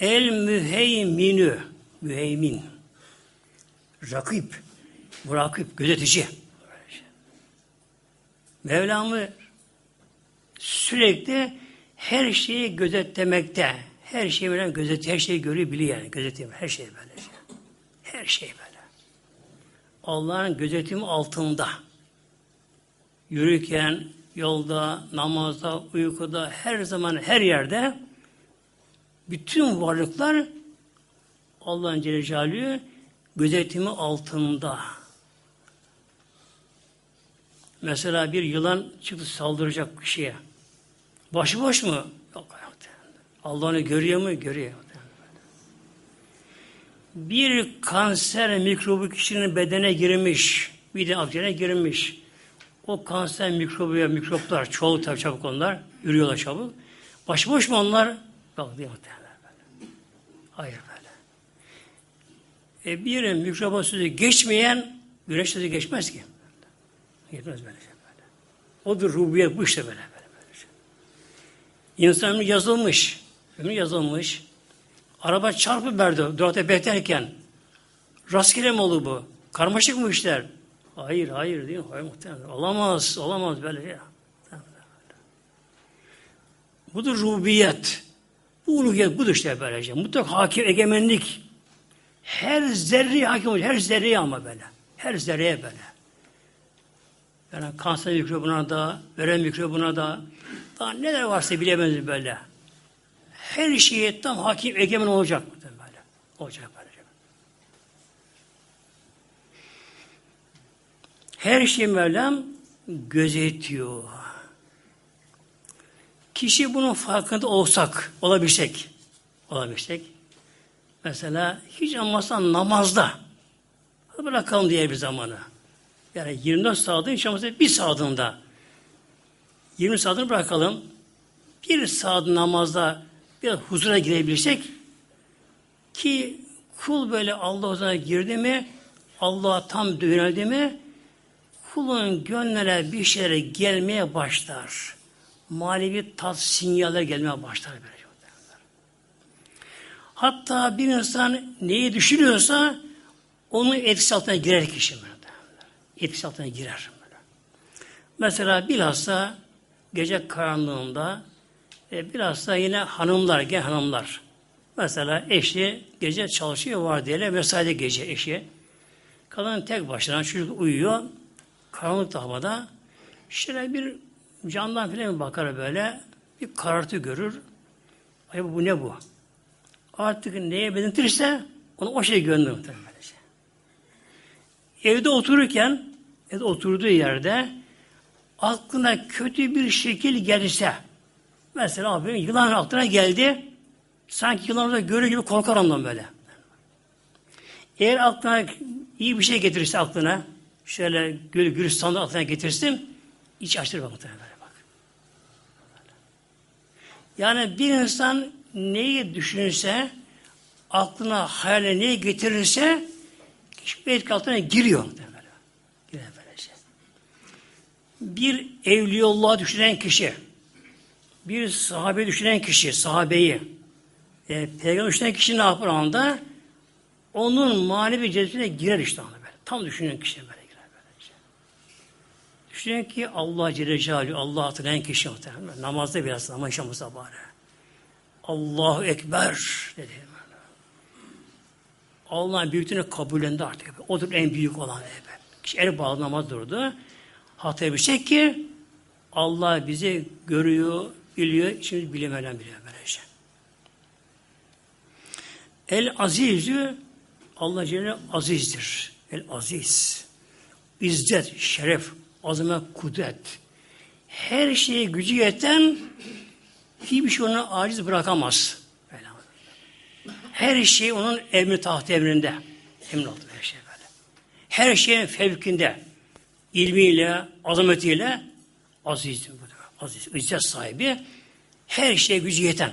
El müheyminü. Müheymin. Rakip. Murakip. Gözetici. Mevlamı sürekli her şeyi gözetlemekte. Her şeyi böyle gözet, her şeyi görüyor, biliyor yani. Gözetiyor. Her şey böyle. Her şey böyle. Allah'ın gözetimi altında. Yürürken, yolda, namazda, uykuda, her zaman, her yerde bütün varlıklar Allah'ın Celle Celaluhu gözetimi altında. Mesela bir yılan çıktı saldıracak kişiye. Başıboş mu? Yok. Allah onu görüyor mu? Görüyor. Bir kanser mikrobu kişinin bedene girmiş, bir de akciğerine girmiş. O kanser mikrobu ya mikroplar, çoğu tabii çabuk onlar, yürüyorlar çabuk. Başıboş mu onlar? Yok diye muhtemelen böyle. Hayır böyle. E bir mikroba sözü geçmeyen güneş sözü geçmez ki. Geçmez böyle şey böyle. Odur rububiyet bu işte böyle böyle. böyle şey. İnsan yazılmış. Ömrü yazılmış. Araba çarpı verdi durakta beklerken. Rastgele mi oldu bu? Karmaşık mı işler? Hayır, hayır değil mi? Hayır muhtemelen. Olamaz, olamaz böyle ya. Budur rububiyet. Bu uluhiyet budur işte böylece. Mutlak hakim egemenlik. Her zerreye hakim olacak. Her zerreye ama böyle. Her zerreye böyle. Yani kanser mikrobuna da, verem mikrobuna da, daha neler varsa bilemeyiz böyle. Her şeye tam hakim egemen olacak böyle. Olacak böyle. Her şey Mevlam gözetiyor. Kişi bunun farkında olsak, olabilsek, olabilsek, mesela hiç olmazsa namazda, bırakalım diye bir zamanı. Yani 24 saatin hiç olmazsa bir saatinde, 20 saatini bırakalım, bir saat namazda bir huzura girebilirsek, ki kul böyle Allah huzuruna girdi mi, Allah'a tam yöneldi mi, kulun gönlüne bir şeyler gelmeye başlar. Manevi tat sinyaller gelmeye başlar. Böyle. Hatta bir insan neyi düşünüyorsa onun etkisi altına girer kişi. Etkisi altına girer. Mesela bilhassa gece karanlığında e, bilhassa yine hanımlar, gen hanımlar. Mesela eşi gece çalışıyor var diye vesaire gece eşi. Kadın tek başına çocuk uyuyor. Karanlık havada şöyle bir camdan filan bakar böyle bir karartı görür. Ay bu ne bu? Artık neye benzetirse onu o şey gönderir böylece. Evde otururken evde oturduğu yerde aklına kötü bir şekil gelirse mesela abi yılan aklına geldi sanki yılan orada görür gibi korkar ondan böyle. Eğer aklına iyi bir şey getirirse aklına şöyle gül gülistanlı altına getirsin, iç açtır bak muhtemelen. Yani bir insan neyi düşünürse, aklına, hayaline neyi getirirse, hiçbir etki altına giriyor. Böylece. Bir evliyullah düşünen kişi, bir sahabe düşünen kişi, sahabeyi, e, peygamber düşünen kişi ne yapar anda? Onun manevi cezbine girer işte onu böyle. Tam düşünen kişi böyle. Düşünün ki Allah Celle Celaluhu, Allah hatırlayan kişi muhtemelen. Namazda biraz namaz yaşamızda bari. Allahu Ekber dedi. Allah'ın büyüklüğünü kabullendi artık. Odur en büyük olan. Kişi el bağlı namaz durdu. Hataya bir şey ki Allah bizi görüyor, biliyor, şimdi bilemeden biliyor böylece. El azizü Allah Celle azizdir. El aziz. İzzet, şeref, azamet, kudret. Her şeye gücü yeten hiçbir şey onu aciz bırakamaz. Her şey onun emri taht emrinde. Emin oldu her şey böyle. Her şeyin fevkinde. ilmiyle, azametiyle aziz, aziz, izzet sahibi her şeye gücü yeten.